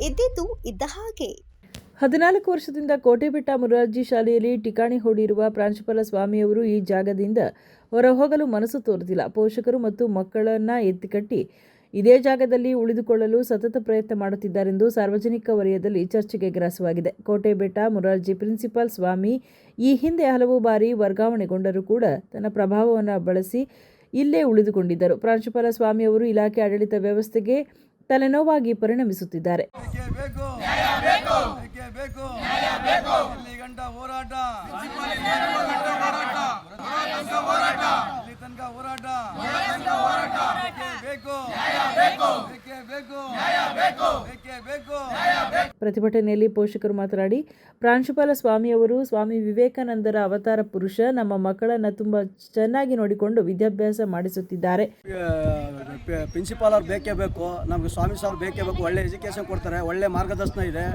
ಇದ್ದಿದ್ದು ಇದ್ದ ಹಾಗೆ. ಹದಿನಾಲ್ಕು ವರ್ಷದಿಂದ ಕೋಟೆಬೆಟ್ಟ ಮುರಾರ್ಜಿ ಶಾಲೆಯಲ್ಲಿ ಠಿಕಾಣಿ ಹೂಡಿರುವ ಪ್ರಾಂಶುಪಾಲ ಸ್ವಾಮಿಯವರು ಈ ಜಾಗದಿಂದ ಹೊರಹೋಗಲು ಮನಸ್ಸು ತೋರುತ್ತಿಲ್ಲ ಪೋಷಕರು ಮತ್ತು ಮಕ್ಕಳನ್ನ ಎತ್ತಿಕಟ್ಟಿ ಇದೇ ಜಾಗದಲ್ಲಿ ಉಳಿದುಕೊಳ್ಳಲು ಸತತ ಪ್ರಯತ್ನ ಮಾಡುತ್ತಿದ್ದಾರೆಂದು ಸಾರ್ವಜನಿಕ ವಲಯದಲ್ಲಿ ಚರ್ಚೆಗೆ ಗ್ರಾಸವಾಗಿದೆ. ಕೋಟೆಬೆಟ್ಟ ಮುರಾರ್ಜಿ ಪ್ರಿನ್ಸಿಪಾಲ್ ಸ್ವಾಮಿ ಈ ಹಿಂದೆ ಹಲವು ಬಾರಿ ವರ್ಗಾವಣೆಗೊಂಡರೂ ಕೂಡ ತನ್ನ ಪ್ರಭಾವವನ್ನು ಬಳಸಿ ಇಲ್ಲೇ ಉಳಿದುಕೊಂಡಿದ್ದರು. ಪ್ರಾಂಶುಪಾಲ ಸ್ವಾಮಿಯವರು ಇಲಾಖೆ ಆಡಳಿತ ವ್ಯವಸ್ಥೆಗೆ ತಲೆನೋವಾಗಿ ಪರಿಣಮಿಸುತ್ತಿದ್ದಾರೆ. ಬೇಕೇ ಬೇಕು ಬೇಕೇ ಪ್ರತಿಭಟನೆಯಲ್ಲಿ ಪೋಷಕರು ಮಾತನಾಡಿ, ಪ್ರಾಂಶುಪಾಲ ಸ್ವಾಮಿಯವರು ಸ್ವಾಮಿ ವಿವೇಕಾನಂದರ ಅವತಾರ ಪುರುಷ, ನಮ್ಮ ಮಕ್ಕಳನ್ನು ತುಂಬ ಚೆನ್ನಾಗಿ ನೋಡಿಕೊಂಡು ವಿದ್ಯಾಭ್ಯಾಸ ಮಾಡಿಸುತ್ತಿದ್ದಾರೆ. ಪ್ರಿನ್ಸಿಪಾಲ್ ಅವ್ರು ಬೇಕೇ ಬೇಕು, ನಮಗೆ ಸ್ವಾಮಿ ಸರ್ ಬೇಕೇ ಬೇಕು, ಒಳ್ಳೆ ಎಜುಕೇಶನ್ ಕೊಡ್ತಾರೆ, ಒಳ್ಳೆ ಮಾರ್ಗದರ್ಶನ ಇದೆ,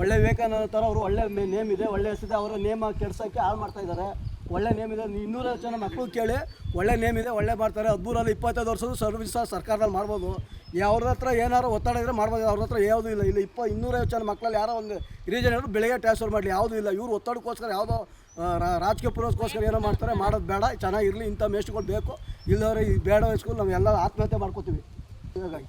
ಒಳ್ಳೆ ವಿವೇಕಾನಂದ ಥರ ಅವರು ಒಳ್ಳೆ ನೇಮ್ ಇದೆ, ಒಳ್ಳೆ ಹೆಸರಿದೆ, ಅವರ ನೇಮ್ ಕೆಡ್ಸೋಕ್ಕೆ ಹಾಳು ಮಾಡ್ತಾ ಇದ್ದಾರೆ, ಒಳ್ಳೆ ನೇಮ್ ಇದೆ ಇನ್ನೂರೈವತ್ತು ಜನ ಮಕ್ಕಳು ಕೇಳಿ, ಒಳ್ಳೆ ನೇಮ್ ಇದೆ, ಒಳ್ಳೆ ಮಾಡ್ತಾರೆ, ಹದಿಮೂರಲ್ಲಿ ಇಪ್ಪತ್ತೈದು ವರ್ಷದ ಸರ್ವಿಸ್ ಸರ್ಕಾರದಲ್ಲಿ ಮಾಡ್ಬೋದು ಅವ್ರ ಹತ್ರ ಏನಾರು ಒತ್ತಡ ಇದ್ರೆ ಮಾಡ್ಬೋದು. ಅವ್ರ ಹತ್ರ ಯಾವುದೂ ಇಲ್ಲ. ಇಲ್ಲಿ ಇಪ್ಪ ಇನ್ನೂರೈವತ್ತು ಜನ ಮಕ್ಕಳಲ್ಲಿ ಯಾರೋ ಒಂದು ರೀಜನ್ ಹೇಳಿ ಬೆಳಗ್ಗೆ ಟ್ರಾನ್ಸ್ಫರ್ ಮಾಡಲಿ. ಯಾವುದೂ ಇಲ್ಲ. ಇವ್ರು ಒತ್ತಡಕ್ಕೋಸ್ಕರ ಯಾವುದೋ ರಾಜಕೀಯ ಪುರೋಸ್ಕೋಸ್ಕರ ಏನೋ ಮಾಡ್ತಾರೆ. ಮಾಡೋದು ಬೇಡ. ಚೆನ್ನಾಗಿರಲಿ. ಇಂಥ ಮೇಸ್ಟ್ಗಳು ಬೇಕು. ಇಲ್ಲವ್ರೆ ಈ ಬೇಡ ಸ್ಕೂಲ್ ಎಲ್ಲ ಆತ್ಮಹತ್ಯೆ ಮಾಡ್ಕೋತೀವಿ. ಹಾಗಾಗಿ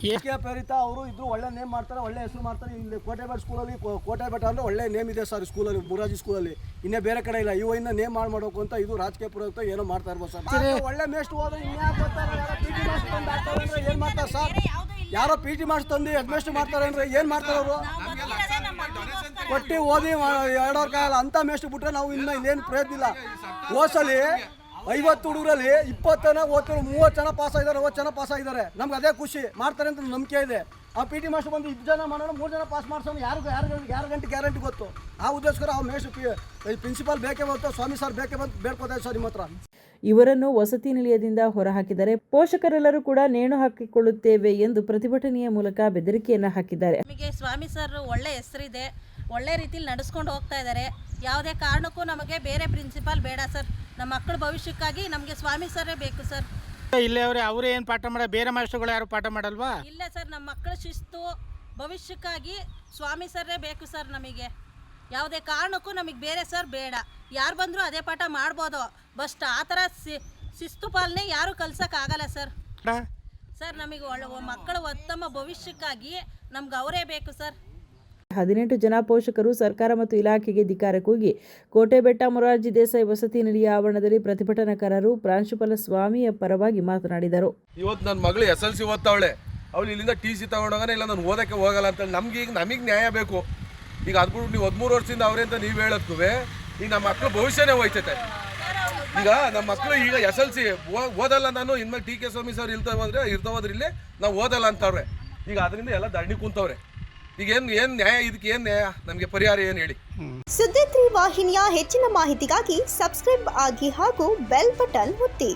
ಕೆ ಪ್ರೇರಿತ ಅವರು ಇದ್ರು ಒಳ್ಳೆ ನೇಮ್ ಮಾಡ್ತಾರೆ ಒಳ್ಳೆ ಹೆಸರು ಮಾಡ್ತಾರೆ. ಇಲ್ಲಿ ಕೋಟೆಬೆಟ್ ಸ್ಕೂಲಲ್ಲಿ ಕೋಟೆ ಕೋಟೆಬೆಟ್ಟ ಅಂದರೆ ಒಳ್ಳೆ ನೇಮ್ ಇದೆ ಸರ್ ಸ್ಕೂಲಲ್ಲಿ ಮುರಾಜಿ ಸ್ಕೂಲಲ್ಲಿ ಇನ್ನೇ ಬೇರೆ ಕಡೆ ಇಲ್ಲ ಇವ ಇನ್ನ ನೇಮ್ ಮಾಡಿ ಮಾಡಬೇಕು ಅಂತ ಇದು ರಾಜಕೀಯ ಪ್ರಯುಕ್ತ ಏನೋ ಮಾಡ್ತಾ ಇರ್ಬೋದು ಸರ್. ಒಳ್ಳೆ ಮೇಸ್ಟ್ ಹೋದ್ರೆ ಏನು ಮಾಡ್ತಾರೆ ಸರ್ ಯಾರೋ ಪಿ ಜಿ ಮಾಸ್ಟ್ ತಂದು ಹೆಡ್ ಮೇಸ್ಟ್ ಮಾಡ್ತಾರೆ ಅಂದ್ರೆ ಏನು ಮಾಡ್ತಾರೆ ಅವರು? ಕೊಟ್ಟು ಓದಿ ಎರಡವ್ರ ಕಾಲ ಅಂತ ಮೇಸ್ಟ್ ಬಿಟ್ರೆ ನಾವು ಇನ್ನ ಇನ್ನೇನು ಪ್ರಯತ್ನ ಇಲ್ಲ. ಓಸಲಿ ಐವತ್ತು ಹುಡುಗರಲ್ಲಿ ಜನ ಓದ್ತಾರೆ ಮೂವತ್ತು ಜನ ಪಾಸ್ ಆಗಿದ್ದಾರೆ ಮೂವತ್ತು ಜನ ಪಾಸ್ ಆಗಿದ್ದಾರೆ. ನಮ್ಗೆ ಅದೇ ಖುಷಿ. ಮಾಡ್ತಾರೆ ಅಂತ ನಂಬಿಕೆ ಇದೆ. ಆ ಪಿ ಟಿ ಮಾಸ್ಟರ್ ಬಂದು ಇಬ್ಬರು ಜನ ಮಾಡೋಣ ಮೂರು ಜನ ಪಾಸ್ ಮಾಡ್ಸೋಣ. ಯಾರು ಯಾರು ಯಾರು ಗಂಟೆ ಗ್ಯಾರಂಟಿ ಗೊತ್ತು? ಆ ಉದ್ದೇಶಕರ ಆ ಮೇಸ್ಟ್ ಪ್ರಿನ್ಸಿಪಾಲ್ ಬೇಕೇ ಬಂತು ಸ್ವಾಮಿ ಸರ್ ಬೇಕೇ ಬಂತು ಬೇಡ್ಕೋತಾರೆ ಸರ್ ನಿಮ್ಮ ಹತ್ರ. ಇವರನ್ನು ವಸತಿ ನಿಲಯದಿಂದ ಹೊರಹಾಕಿದರೆ ಪೋಷಕರೆಲ್ಲರೂ ಕೂಡ ನೇಣು ಹಾಕಿಕೊಳ್ಳುತ್ತೇವೆ ಎಂದು ಪ್ರತಿಭಟನೆಯ ಮೂಲಕ ಬೆದರಿಕೆಯನ್ನು ಹಾಕಿದ್ದಾರೆ. ನಮಗೆ ಸ್ವಾಮಿ ಸರ್ ಒಳ್ಳೆ ಹೆಸರಿದೆ. ಒಳ್ಳೆ ರೀತಿಲಿ ನಡೆಸ್ಕೊಂಡು ಹೋಗ್ತಾ ಇದ್ದಾರೆ. ಯಾವುದೇ ಕಾರಣಕ್ಕೂ ನಮಗೆ ಬೇರೆ ಪ್ರಿನ್ಸಿಪಾಲ್ ಬೇಡ ಸರ್ ನಮ್ಮ ಮಕ್ಕಳ ಭವಿಷ್ಯಕ್ಕಾಗಿ ನಮಗೆ ಸ್ವಾಮಿ ಸರೇ ಬೇಕು ಸರ್ ಇಲ್ಲೇ ಅವರೇ ಅವರೇ ಏನು ಪಾಠ ಮಾಡ ಬೇರೆ ಮಾಸ್ಟರ್ಗಳು ಯಾರು ಪಾಠ ಮಾಡಲ್ವಾ? ಇಲ್ಲ ಸರ್ ನಮ್ಮ ಮಕ್ಕಳ ಶಿಸ್ತು ಭವಿಷ್ಯಕ್ಕಾಗಿ ಸ್ವಾಮಿ ಸರ್ರೇ ಬೇಕು ಸರ್ ನಮಗೆ. ಯಾವುದೇ ಕಾರಣಕ್ಕೂ ನಮಗೆ ಬೇರೆ ಸರ್ ಬೇಡ. ಯಾರು ಬಂದರೂ ಅದೇ ಪಾಠ ಮಾಡ್ಬೋದು. ಬಸ್ಟ್ ಆ ಥರ ಸಿ- ಶಿಸ್ತು ಪಾಲನೆ ಯಾರೂ ಕಲ್ಸೋಕ್ಕಾಗಲ್ಲ ಸರ್ ಸರ್ ನಮಗೆ ಒಳ್ಳೆ ಮಕ್ಕಳ ಉತ್ತಮ ಭವಿಷ್ಯಕ್ಕಾಗಿ ನಮ್ಗೆ ಅವರೇ ಬೇಕು ಸರ್ ಹದಿನೆಂಟು ಜನ ಪೋಷಕರು ಸರ್ಕಾರ ಮತ್ತು ಇಲಾಖೆಗೆ ಧಿಕ್ಕಾರ ಕೂಗಿ. ಕೋಟೆಬೆಟ್ಟ ಮೊರಾರ್ಜಿ ದೇಸಾಯಿ ವಸತಿ ನಿಲಯ ಆವರಣದಲ್ಲಿ ಪ್ರತಿಭಟನಾಕಾರರು ಪ್ರಾಂಶುಪಾಲ ಸ್ವಾಮಿಯ ಪರವಾಗಿ ಮಾತನಾಡಿದರು. ಇವತ್ತು ನನ್ನ ಮಗಳು ಎಸ್ ಎಲ್ ಸಿ ಓದ್ತಾವಳೆ. ಅವಳು ಇಲ್ಲಿಂದ ಟಿ ಸಿ ತಗೊಂಡೋಗನ ಇಲ್ಲ, ನಾನು ಓದಕ್ಕೆ ಹೋಗಲ್ಲ ಅಂತ ನಮ್ಗೆ ಈಗ ನಮಗೆ ನ್ಯಾಯ ಬೇಕು. ಈಗ ಅದ್ಬಿಟ್ಟು ನೀವು ಹದಿಮೂರು ವರ್ಷದಿಂದ ಅವರೇ ಅಂತ ನೀವು ಹೇಳೋದ್ಕೂ ಈಗ ನಮ್ಮ ಮಕ್ಕಳು ಭವಿಷ್ಯನೇ ಹೋಯ್ತೈತೆ. ಈಗ ನಮ್ಮ ಮಕ್ಕಳು ಈಗ ಎಸ್ ಎಲ್ ಸಿ ಓದಲ್ಲ ನಾನು, ಇನ್ಮೇಲೆ ಟಿ ಕೆ ಸ್ವಾಮಿ ಸರ್ ಇಲ್ತಾ ಹೋದ್ರೆ ಇರ್ತಾ ಹೋದ್ರೆ ಇಲ್ಲಿ ನಾವು ಓದಲ್ಲ ಅಂತವ್ರೆ. ಈಗ ಅದರಿಂದ ಎಲ್ಲ ದಂಡಿ ಕುಂತವ್ರೆ. ಈಗ ಏನು ಏನು ನ್ಯಾಯ? ಇದಕ್ಕೆ ಏನು ನ್ಯಾಯ? ನಮಗೆ ಪರಿಹಾರ ಏನು ಹೇಳಿ? ಸುದ್ದಿ ವಾಹಿನಿಯ ಹೆಚ್ಚಿನ ಮಾಹಿತಿಗಾಗಿ ಸಬ್ಸ್ಕ್ರೈಬ್ ಆಗಿ ಹಾಗೂ ಬೆಲ್ ಬಟನ್ ಒತ್ತಿ.